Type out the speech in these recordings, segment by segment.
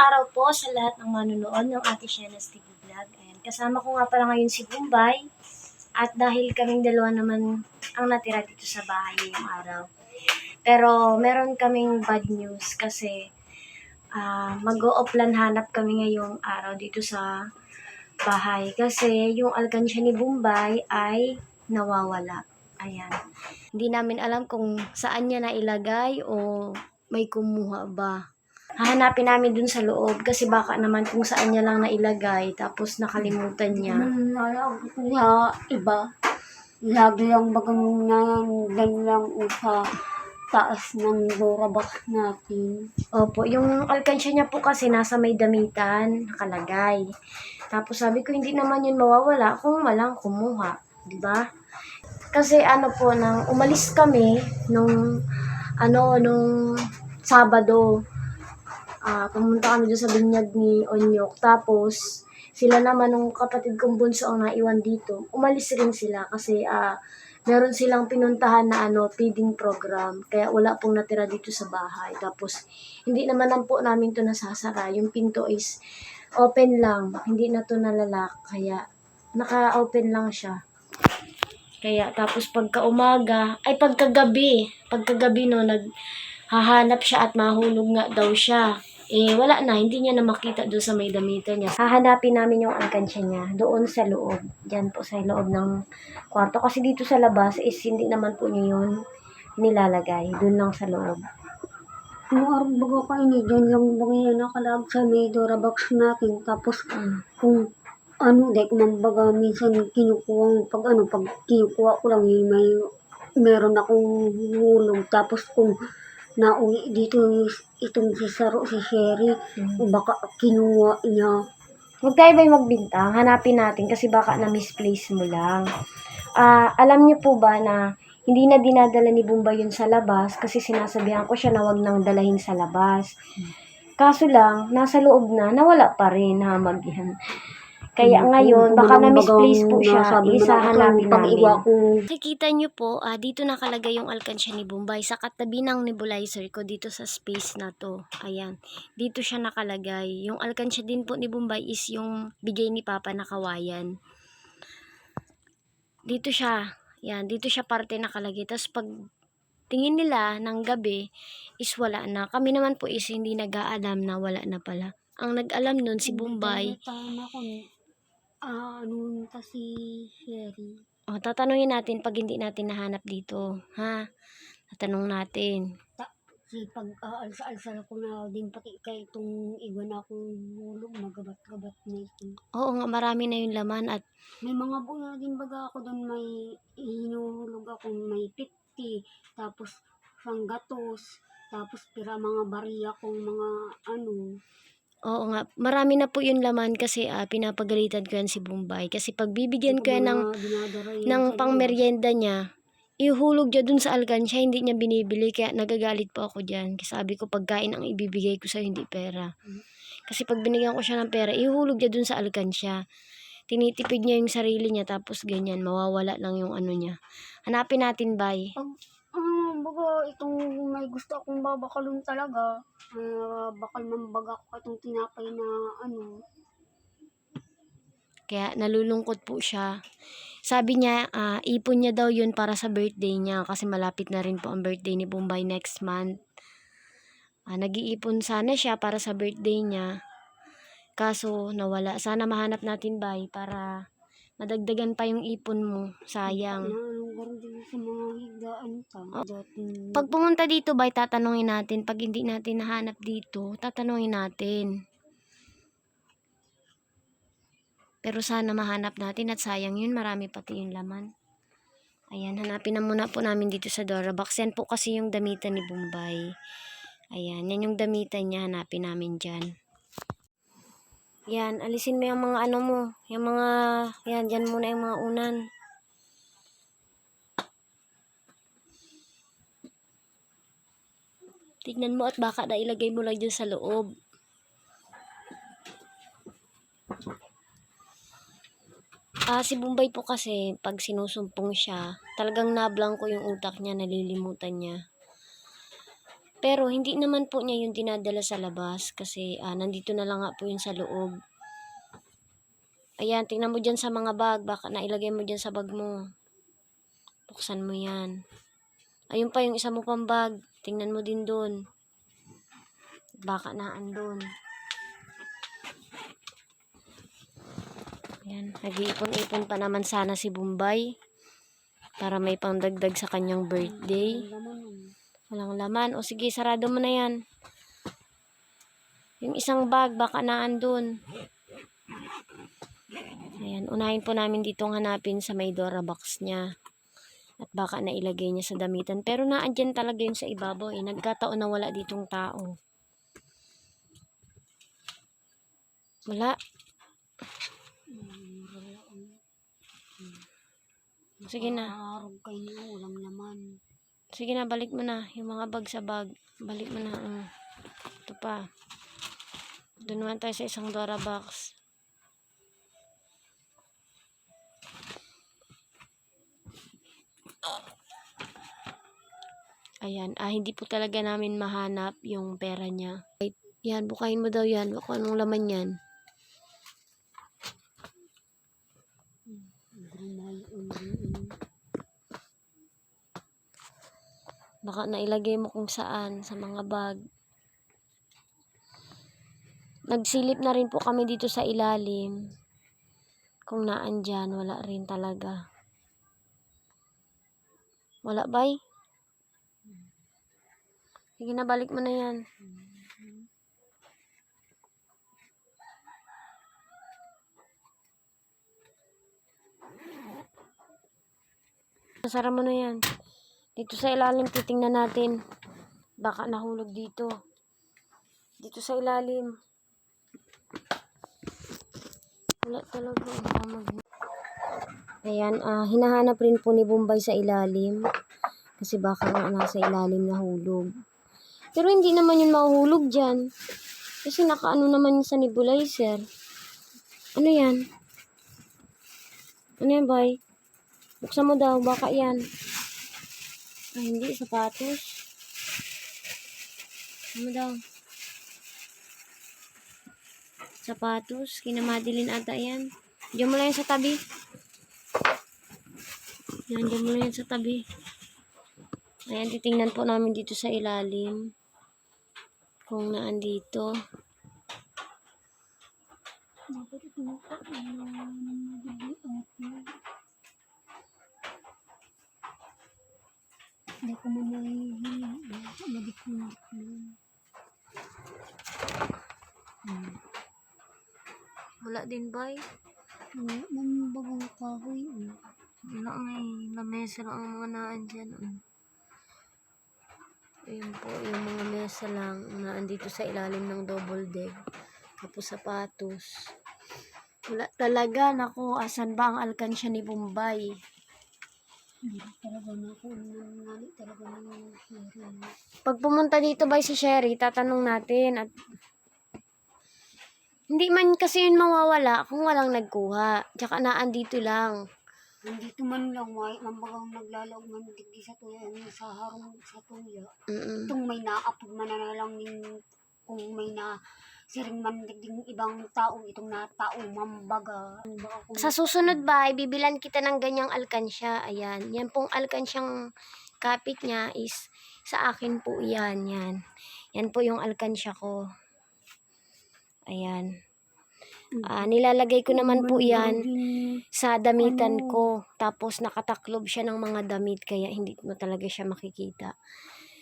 araw po sa lahat ng manunood ng Ate Shana's TV Vlog. Ayan, kasama ko nga pala ngayon si Bombay. At dahil kaming dalawa naman ang natira dito sa bahay ngayong araw. Pero meron kaming bad news kasi ah mag-o-offline hanap kami ngayong araw dito sa bahay. Kasi yung alkansya ni Bombay ay nawawala. Ayan. Hindi namin alam kung saan niya nailagay o may kumuha ba. Hahanapin namin dun sa loob kasi baka naman kung saan niya lang nailagay tapos nakalimutan niya. Nalag na iba. Lagi lang bagang nandyan lang sa taas ng borabox natin. Opo, yung alkansya niya po kasi nasa may damitan nakalagay. Tapos sabi ko hindi naman yun mawawala kung walang kumuha, di ba? Kasi ano po nang umalis kami nung ano nung Sabado. Ah, pumunta kami doon sa binyag ni Onyok. Tapos sila naman nung kapatid kong bunso ang naiwan dito. Umalis rin sila kasi ah meron silang pinuntahan na ano feeding program kaya wala pong natira dito sa bahay. Tapos hindi naman lang po namin to nasasara. Yung pinto is open lang, hindi na to nalalak kaya naka-open lang siya. Kaya tapos pagka umaga, ay pagkagabi, pagkagabi no, naghahanap siya at mahulog nga daw siya. Eh, wala na, hindi niya na makita doon sa may damitan niya. Hahanapin namin yung alkansya niya doon sa loob. Diyan po sa loob ng kwarto. Kasi dito sa labas is hindi naman po niya yun nilalagay. Doon lang sa loob. Yung araw baga ka ini, dyan lang baga yan nakalag sa may borabox natin. Tapos Mm. kung ano, dahil kumambaga minsan kinukuha, pag ano, pag kinukuha ko lang yun, may meron akong hulog. Tapos kung nauwi dito itong si Saro, si Sherry, Mm. baka kinuha niya. Huwag tayo ba'y magbintang? Hanapin natin kasi baka na-misplace mo lang. Ah, alam niyo po ba na hindi na dinadala ni Bumba yun sa labas kasi sinasabihan ko siya na wag nang dalahin sa labas. Kaso lang, nasa loob na, nawala pa rin hamag yan. Kaya ngayon, baka na-misplace po siya, isa hanapin pag namin. iwa ko, Nakikita niyo po, ah, dito nakalagay yung alkansya ni Bombay sa katabi ng nebulizer ko dito sa space na to. Ayan. Dito siya nakalagay. Yung alkansya din po ni Bombay is yung bigay ni Papa na kawayan. Dito siya. Yan. Dito siya parte nakalagay. Tapos pag tingin nila ng gabi is wala na. Kami naman po is hindi nag-aalam na wala na pala. Ang nag-alam nun si Bombay. Ah, ano kasi Sherry. O, tatanungin natin pag hindi natin nahanap dito. Ha? Tatanong natin. Kasi pag aalsa-alsa ko na din pati kay itong iba na akong hulog, magabat-gabat na ito. Oo nga, marami na yung laman at May mga buya din baga ako doon may hinuhulog ako may 50, tapos sanggatos, tapos pira mga bariya kong mga ano. Oo nga, marami na po yung laman kasi ah, pinapagalitan ko yan si Bombay. Kasi pag bibigyan ko yan ng, ng pangmeryenda niya, ihulog niya dun sa alkansya, hindi niya binibili. Kaya nagagalit po ako dyan. Kasi sabi ko, pagkain ang ibibigay ko sa'yo, hindi pera. Kasi pag binigyan ko siya ng pera, ihulog niya dun sa alkansya. Tinitipid niya yung sarili niya, tapos ganyan, mawawala lang yung ano niya. Hanapin natin, bay. Pag, ah, baga, itong may gusto akong babakalon talaga, ah, bakal mambaga ko itong tinapay na ano, Kaya nalulungkot po siya. Sabi niya, ah, ipon niya daw yun para sa birthday niya kasi malapit na rin po ang birthday ni Bombay next month. Ah, nag-iipon sana siya para sa birthday niya. Kaso nawala. Sana mahanap natin bay para madagdagan pa yung ipon mo. Sayang. Dating, Pag pumunta dito bay, tatanungin natin. Pag hindi natin nahanap dito, tatanungin natin. Pero sana mahanap natin at sayang yun, marami pati yung laman. Ayan, hanapin na muna po namin dito sa Dora Box. Yan po kasi yung damitan ni Bombay. Ayan, yan yung damitan niya, hanapin namin dyan. Yan, alisin mo yung mga ano mo. Yung mga, yan, dyan muna yung mga unan. Tignan mo at baka na ilagay mo lang dyan sa loob. Ah, si Bombay po kasi, pag sinusumpong siya, talagang nablang ko yung utak niya, nalilimutan niya. Pero hindi naman po niya yung dinadala sa labas kasi ah, nandito na lang nga po yun sa loob. Ayan, tingnan mo dyan sa mga bag. Baka nailagay mo dyan sa bag mo. Buksan mo yan. Ayun pa yung isa mo pang bag. Tingnan mo din doon. Baka na andun. Ayan, nag-iipon-ipon pa naman sana si Bombay para may pangdagdag sa kanyang birthday. Walang laman. O sige, sarado mo na yan. Yung isang bag, baka naandun. Ayan, unahin po namin ditong hanapin sa may Dora box niya. At baka nailagay niya sa damitan. Pero naandyan talaga yun sa ibabaw eh. Nagkataon na wala ditong tao. Wala. Sige na. Arog kayo, walang laman. Sige na, balik mo na. Yung mga bag sa bag. Balik mo na. mm. Ito pa. Doon naman tayo sa isang Dora box. Ayan. Ah, hindi po talaga namin mahanap yung pera niya. Yan, bukayin mo daw yan. Kung anong laman yan. Grinay, Baka nailagay mo kung saan, sa mga bag. Nagsilip na rin po kami dito sa ilalim. Kung naandyan, wala rin talaga. Wala bay? Sige na, balik mo na yan. Sara mo na yan. Dito sa ilalim, titingnan natin. Baka nahulog dito. Dito sa ilalim. Wala talaga. Ayan, ah, hinahanap rin po ni Bombay sa ilalim. Kasi baka nga nasa ilalim nahulog. Pero hindi naman yun mahuhulog dyan. Kasi nakaano naman yun sa nebulizer. Ano yan? Ano yan, bay? Buksan mo daw, baka yan. Ay, hindi, sapatos. Ano daw? Sapatos, kina Madeline ata yan. Diyan mo lang yan sa tabi. Yan, diyan mo lang yan sa tabi. Ayan, titingnan po namin dito sa ilalim. Kung naandito. Bakit ito mo pa? Hindi ko mo nalagit mo. Wala din ba Nang bagong kahoy. oh. Wala may lamesa lang ang mga naan dyan. oh. Ayun po, yung mga mesa lang naandito sa ilalim ng double deck. Tapos sapatos. Wala talaga. Naku, asan ba ang alkansya ni Bombay? Hindi talaga na ako. Nangali talaga ng. Pag pumunta dito ba si Sherry, tatanong natin at hindi man kasi yun mawawala kung walang nagkuha. Tsaka naandito lang. Nandito man lang, may mambagang naglalawag man digdi sa tuya, ano, sa harong sa tuya. Mm-mm. Itong may naapod man na lang kung may na siring man digding ibang tao, itong na tao mambaga. Sa susunod ba, ibibilan kita ng ganyang alkansya. Ayan. Yan pong alkansyang kapit niya is sa akin po yan. Yan. Yan po yung alkansya ko. Ayan. Ah, nilalagay ko naman po yan sa damitan ko. Tapos nakataklob siya ng mga damit kaya hindi mo talaga siya makikita.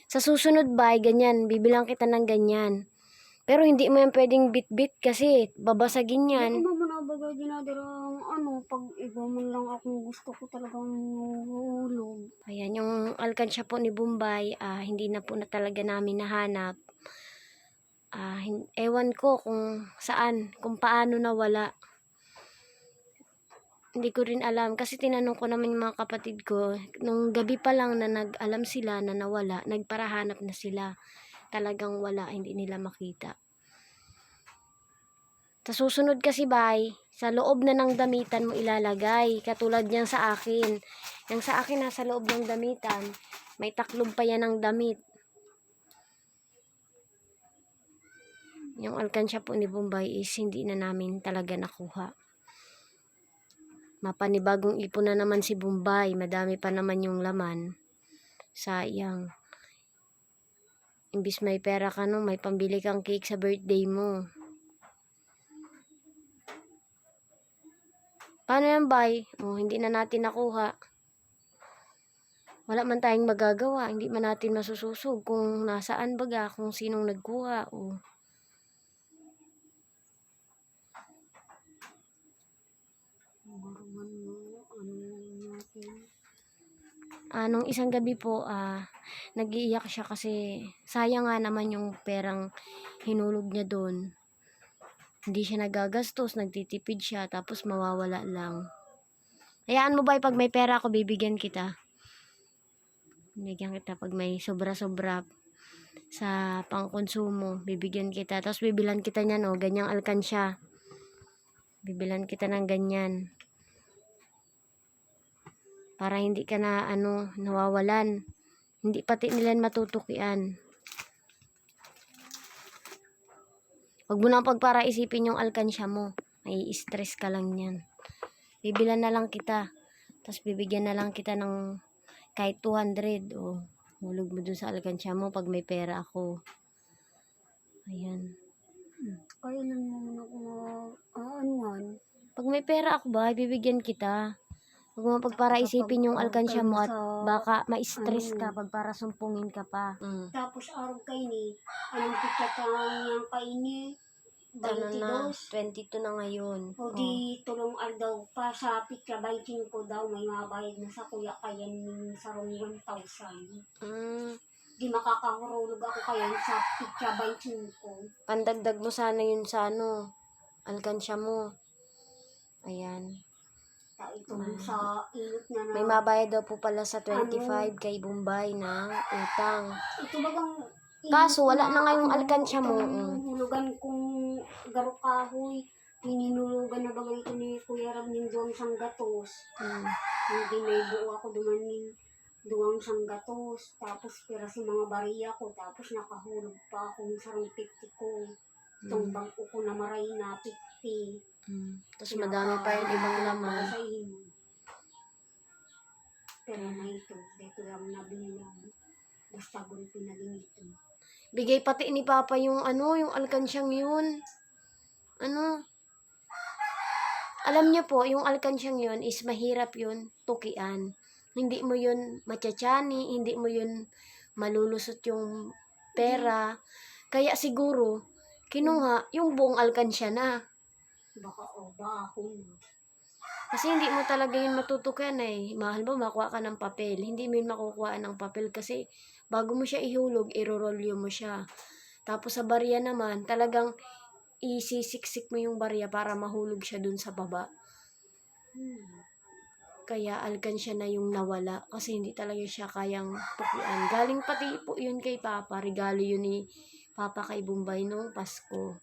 Sa susunod ba, ganyan, bibilang kita ng ganyan. Pero hindi mo yan pwedeng bit-bit kasi babasagin yan. Ano mo na bagay ano, pag iba man lang ako gusto ko talagang hulog. Ayan, yung alkansya po ni Bombay, ah, hindi na po na talaga namin nahanap. Ah, ewan ko kung saan, kung paano nawala. Hindi ko rin alam. Kasi tinanong ko naman yung mga kapatid ko, nung gabi pa lang na nag-alam sila na nawala, nagparahanap na sila. Talagang wala, hindi nila makita. Sa susunod kasi, bay, sa loob na ng damitan mo ilalagay. Katulad niyan sa akin. Yung sa akin nasa loob ng damitan, may taklob pa yan ng damit. Yung alkansya po ni Bombay is hindi na namin talaga nakuha. Mapanibagong ipon na naman si Bombay. Madami pa naman yung laman. Sayang. Imbis may pera ka no, may pambili kang cake sa birthday mo. Paano yan, Bay? Oh, hindi na natin nakuha. Wala man tayong magagawa. Hindi man natin masususog kung nasaan baga, kung sinong nagkuha. Oh. Baruman mo, ano natin. Anong isang gabi po, ah, nag-iiyak siya kasi sayang nga naman yung perang hinulog niya doon. Hindi siya nagagastos, nagtitipid siya, tapos mawawala lang. Hayaan mo ba pag may pera ako, bibigyan kita. Bibigyan kita pag may sobra-sobra sa pangkonsumo. Bibigyan kita. Tapos bibilan kita niyan, oh, ganyang alkansya. Bibilan kita ng ganyan. Para hindi ka na, ano, nawawalan. Hindi pati nila matutukian. Huwag mo nang pagpara isipin yung alkansya mo. May stress ka lang yan. Bibilan na lang kita. Tapos bibigyan na lang kita ng kahit 200 o hulog mo dun sa alkansya mo pag may pera ako. Ayan. Kaya lang naman ako na, ah, anuhan. Pag may pera ako ba, bibigyan kita. Huwag mo pagpara isipin yung alkansya mo at baka ma-stress ka pag para sumpungin ka pa. Mm. Tapos araw kayo ni, anong pitatang yung kaini? Ano na, 22 22. na ngayon. O di tulong aldaw pa sa pika 25 ko daw may mabayad na sa kuya kayan ng sarong 1,000. Mm. Di makakahurulog ako kayan sa pika 25. Pandagdag mo sana yun sa ano, alkansya mo. Ayan. Ta ito sa ilot na na. May mabayad daw po pala sa 25 kay Bombay ng utang. ito bagang Kaso, wala na ngayong ano, alkansya mo, itong hulugan kong garok kahoy. Pininulugan na bagay ito ni Kuya Ram ng duwang sanggatos. Mm. Hindi may buo ako dumanin duwang sanggatos. Tapos pira si mga bariya ko. Tapos nakahulog pa ako ng sarong 50 ko. Itong bangko ko na maray na 50. Mm. Tapos madami pa yung ibang laman. Pero na ito, dito lang nabili lang. Basta gulpi na din ito. Bigay pati ni Papa yung ano, yung alkansyang yun. Ano? Alam niyo po, yung alkansyang yun is mahirap yun tukian. Hindi mo yun matyatsani, hindi mo yun malulusot yung pera. Kaya siguro, kinuha yung buong alkansya na. Baka o bahon. Kasi hindi mo talaga yun matutukan eh. Mahal mo, makuha ka ng papel. Hindi mo yun makukuha ng papel kasi bago mo siya ihulog, irorolyo mo siya. Tapos sa barya naman, talagang isisiksik mo yung barya para mahulog siya dun sa baba. Hmm. Kaya alkansya na yung nawala kasi hindi talaga siya kayang tukian. Galing pati po yun kay Papa. Regalo yun ni Papa kay Bombay noong Pasko.